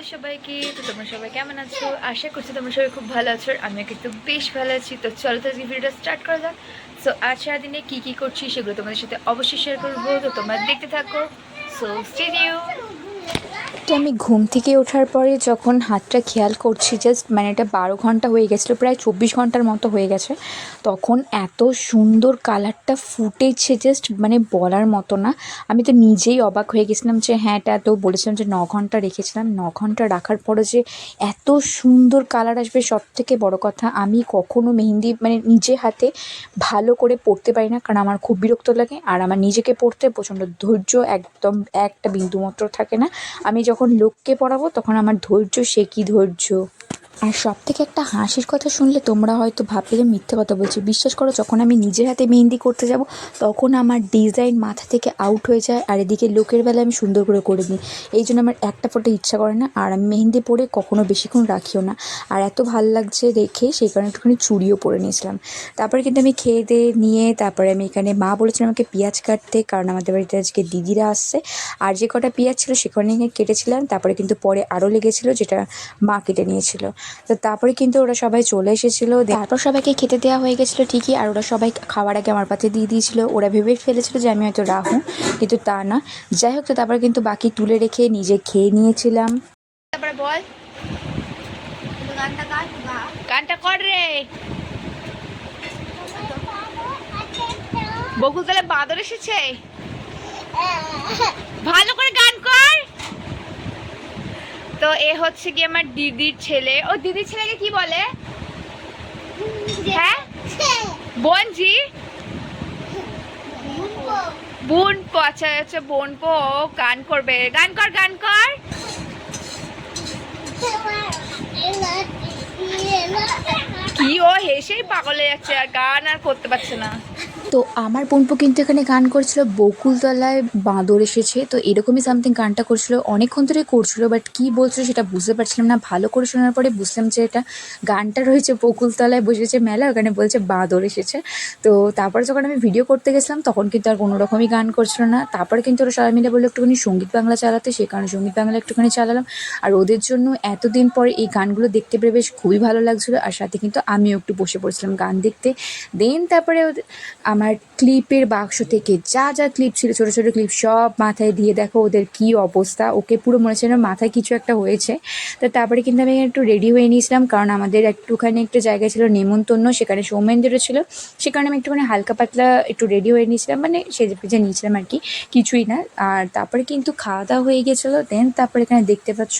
Hello সবাইকে। তো তোমরা সবাই কেমন আছো? আশা করছি তোমরা সবাই খুব ভালো আছো আমি আমিও কিন্তু বেশ ভালো আছি। তো চলো তো আজকে ভিডিওটা স্টার্ট করা যাক। সো আজ সারাদিনে কী কী করছি সেগুলো তোমাদের সাথে অবশ্যই শেয়ার করব। তো তোমরা দেখতে থাকো। সো স্টেডিও তো আমি ঘুম থেকে ওঠার পরে যখন হাতটা খেয়াল করছি জাস্ট মানে এটা বারো ঘণ্টা হয়ে গেছিল, প্রায় চব্বিশ ঘণ্টার মতো হয়ে গেছে, তখন এত সুন্দর কালারটা ফুটেছে জাস্ট মানে বলার মতো না। আমি তো নিজেই অবাক হয়ে গেছিলাম যে হ্যাঁ এটা তো বলেছিলাম যে ন ঘণ্টা রেখেছিলাম। ন ঘণ্টা রাখার পরে যে এত সুন্দর কালার আসবে সব থেকে বড় কথা, আমি কখনো মেহেন্দি মানে নিজে হাতে ভালো করে পড়তে পারি না, কারণ আমার খুব বিরক্ত লাগে। আর আমার নিজেকে পড়তে প্রচণ্ড ধৈর্য একদম একটা বিন্দুমাত্র থাকে না। আমি যখন লোককে পড়াবো তখন আমার ধৈর্য সে কি ধৈর্য? আর সব থেকে একটা হাসির কথা শুনলে তোমরা হয়তো ভাববে যে মিথ্যে কথা বলছি। বিশ্বাস করো, যখন আমি নিজের হাতে মেহেন্দি করতে যাব, তখন আমার ডিজাইন মাথা থেকে আউট হয়ে যায় আর এদিকে লোকের বেলা আমি সুন্দর করে করে দিই এই জন্য আমার একটা ফটো ইচ্ছা করে না, আর আমি মেহেন্দি পরে কখনো বেশিক্ষণ রাখিও না। আর এত ভালো লাগছে দেখে, সেই কারণে একটুখানি চুড়িও পরে নিয়েছিলাম। তারপরে কিন্তু আমি খেয়ে দিয়ে নিয়ে তারপরে আমি এখানে মা বলেছিলাম আমাকে পেঁয়াজ কাটতে, কারণ আমাদের বাড়িতে আজকে দিদিরা আসছে। আর যে কটা পেঁয়াজ ছিল সেখানে কেটেছিলাম। তারপরে কিন্তু পরে আরও লেগেছিলো, যেটা মা কেটে নিয়েছিল। তো তারপরে কিন্তু ওরা সবাই চলে এসেছিল। তারপর সবাইকে খেতে দেওয়া হয়ে গেছিল ঠিকই আর ওরা সবাই খাওয়ার আগে আমার পাতে দিয়ে দিয়েছিল। ওরা ভেবে ফেলেছিল যে আমি হয়তো রাহু কিন্তু তা না। যাই হোক তো তারপরে কিন্তু বাকি তুলে রেখে নিজে খেয়ে নিয়েছিলাম। তারপরে বল। গানটা কর রে। বকুলতলা বাদর এসেছে? ভালো করে গান কর তো এ হচ্ছে কি আমার দিদির ছেলে। ও দিদির ছেলেকে কি বলে? হ্যাঁ? বোনজি? বোন পো আচ্ছা আচ্ছা বোন পো ও গান করবে। গান কর গান কর। কি ও হেসেই পাগল যাচ্ছে, আর গান আর করতে পারছে না। তো আমার বোনপো কিন্তু এখানে গান করছিল, বকুলতলায় বাঁদর এসেছে, তো এরকমই সামথিং গানটা করছিল, অনেকক্ষণ ধরে করছিল বাট কী বলছিল সেটা বুঝতে পারছিলাম না, ভালো করে শোনার পরে বুঝলাম যে এটা গানটা রয়েছে বকুলতলায় বসেছে মেলা, ওখানে বলছে বাঁদর এসেছে, তো তারপরে যখন আমি ভিডিও করতে গেছিলাম, তখন কিন্তু আর কোনো রকমই গান করছিল না, তারপরে কিন্তু ওরা সবাই মিলে বলল একটুখানি সংগীত বাংলা চালাতে সেই কারণে সংগীত বাংলা একটুখানি চালালাম, আর ওদের জন্য এতদিন পরে এই গানগুলো দেখতে পেরে বেশ খুবই ভালো লাগছিল, আর সাথে কিন্তু আমিও একটু বসে পড়ছিলাম গান দেখতে, দেন তারপরে আমার ক্লিপের বাক্স থেকে যা যা ক্লিপ ছিল, ছোটো ছোটো ক্লিপ সব মাথায় দিয়ে দেখো ওদের কি অবস্থা। ওকে পুরো মনে হচ্ছে মাথায় কিছু একটা হয়েছে। তো তারপরে কিন্তু আমি একটু রেডি হয়ে নিয়েছিলাম, কারণ আমাদের একটুখানি একটা জায়গায় ছিল নেমন্তন্ন, সেখানে সৌমেন্দ্র ছিল, সে কারণে আমি একটুখানি হালকা পাতলা একটু রেডি হয়ে নিয়েছিলাম মানে সেজে পেজে নিয়েছিলাম আর কি, কিছুই না। আর তারপরে কিন্তু খাওয়া দাওয়া হয়ে গেছিল দেন তারপরে এখানে দেখতে পাচ্ছ,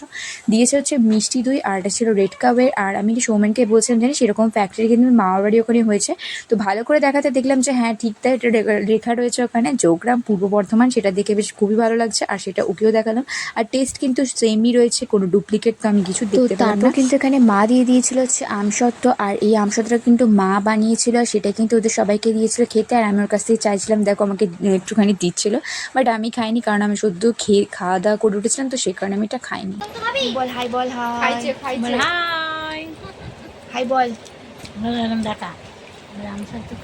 দিয়েছে হচ্ছে মিষ্টি দই আর এটা ছিল রেড কাপের আর আমি সৌমেনকে বলছিলাম জানি সেরকম ফ্যাক্টরি কিন্তু মামার বাড়ি ওখানে হয়েছে। তো ভালো করে দেখাতে দেখলাম যে হ্যাঁ ঠিক তাই এটা লেখা রয়েছে ওখানে। যোগগ্রাম পূর্ব বর্ধমান সেটা দেখে বেশ খুবই ভালো লাগছে আর সেটা ওকেও দেখালাম। আর টেস্ট কিন্তু সেমই রয়েছে কোনো ডুপ্লিকেট তো আমি কিছু দেখতে পারলাম কিন্তু এখানে মা দিয়ে দিয়েছিল হচ্ছে আমসত্ত্ব আর এই আমসত্ত্বটা কিন্তু মা বানিয়েছিল আর সেটা কিন্তু ওদের সবাইকে দিয়েছিল খেতে আর আমি ওর কাছ থেকে চাইছিলাম দেখো আমাকে একটুখানি দিচ্ছিল বাট আমি খাইনি কারণ আমি শুধু খেয়ে খাওয়া দাওয়া করে উঠেছিলাম তো সেই কারণে আমি এটা খাইনি। বল হাই বল হাই। হাই। হাই। বল। ডাটা রাম সাথে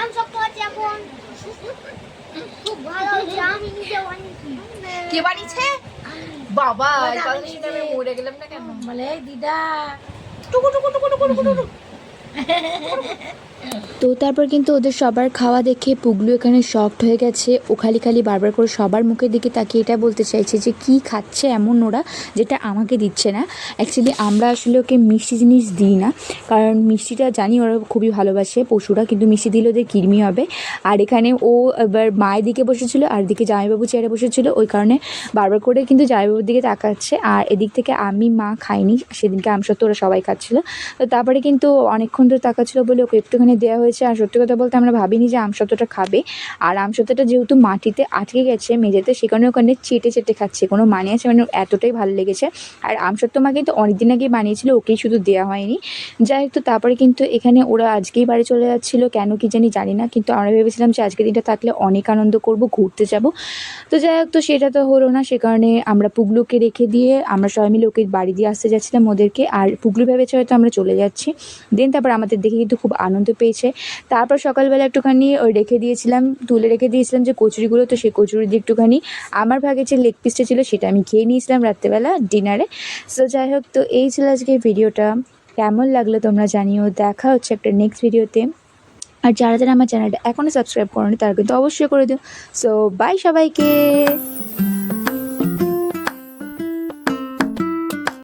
আম সব আছে এখন খুব ভালো হচ্ছে আমি নিজে বানিয়েছি কে বাড়িছে বাবা আমি মরে গেলাম না কেন? বলে দিদা। টুকু টুকু টুকু টুকু টুকু টুকু। তো তারপর কিন্তু ওদের সবার খাওয়া দেখে পুগলু এখানে শকড হয়ে গেছে। ও খালি খালি বারবার করে সবার মুখের দিকে তাকিয়ে এটা বলতে চাইছে যে, কি খাচ্ছে এমন ওরা যেটা আমাকে দিচ্ছে না? অ্যাকচুয়ালি আমরা আসলে ওকে মিষ্টি জিনিস দিই না। কারণ মিষ্টিটা জানি ওরা খুবই ভালোবাসে, পশুরা, কিন্তু মিষ্টি দিলে ওদের কৃমি হবে। আর এখানে ও এবার মায়ের দিকে বসেছিল, আর দিকে জামাইবাবু চেয়ারে বসেছিল। ওই কারণে বারবার করে কিন্তু জামাইবাবুর দিকে তাকাচ্ছে। আর এদিক থেকে আমি, মা খাইনি, সেদিনকে আমসত্ত্ব ওরা সবাই খাচ্ছিল। তো তারপরে কিন্তু অনেকক্ষণ ধরে তাকাচ্ছিল বলে ওকে একটুখানি দেওয়া হয়েছে, আর সত্যি কথা বলতে আমরা ভাবিনি যে আমসত্ত্বটা খাবে। আর আমসত্ত্বটা যেহেতু মাটিতে আটকে গেছে মেঝেতে সেখানে ওখানে চেটে চেটে খাচ্ছে। কোনো মানে আছে মানে এতটাই ভালো লেগেছে। আর আমসত্ত্ব মা কিন্তু অনেকদিন আগেই বানিয়েছিল, ওকেই শুধু দেওয়া হয়নি। যাই হোক, তো তারপরে কিন্তু এখানে ওরা আজকেই বাড়ি চলে যাচ্ছিল, কেন কি জানি জানি না, কিন্তু আমরা ভেবেছিলাম যে আজকের দিনটা থাকলে অনেক আনন্দ করব, ঘুরতে যাব। তো যাই হোক, তো সেটা তো হলো না, সে কারণে আমরা পুগলুকে রেখে দিয়ে আমরা সবাই মিলে ওকে বাড়ি দিয়ে আসতে যাচ্ছিলাম ওদেরকে। আর পুগলু ভেবেছে হয়তো আমরা চলে যাচ্ছি। দেন তারপর আমাদের দেখে কিন্তু খুব আনন্দ পেয়ে পেয়েছে। তারপর সকালবেলা একটুখানি রেখে দিয়েছিলাম, তুলে রেখে দিয়েছিলাম যে কচুরিগুলো, তো সেই কচুরি দিয়ে একটুখানি আমার ভাগে যে লেগ পিসটা ছিল সেটা আমি খেয়ে নিয়েছিলাম রাত্রেবেলা ডিনারে। সো যাই হোক, তো এই ছিল আজকে ভিডিওটা। কেমন লাগল তোমরা জানিও। দেখা হচ্ছে একটা নেক্সট ভিডিওতে। আর যারা যারা আমার চ্যানেলটা এখনও সাবস্ক্রাইব করোনি, তারা কিন্তু অবশ্যই করে দিও। সো বাই সবাইকে।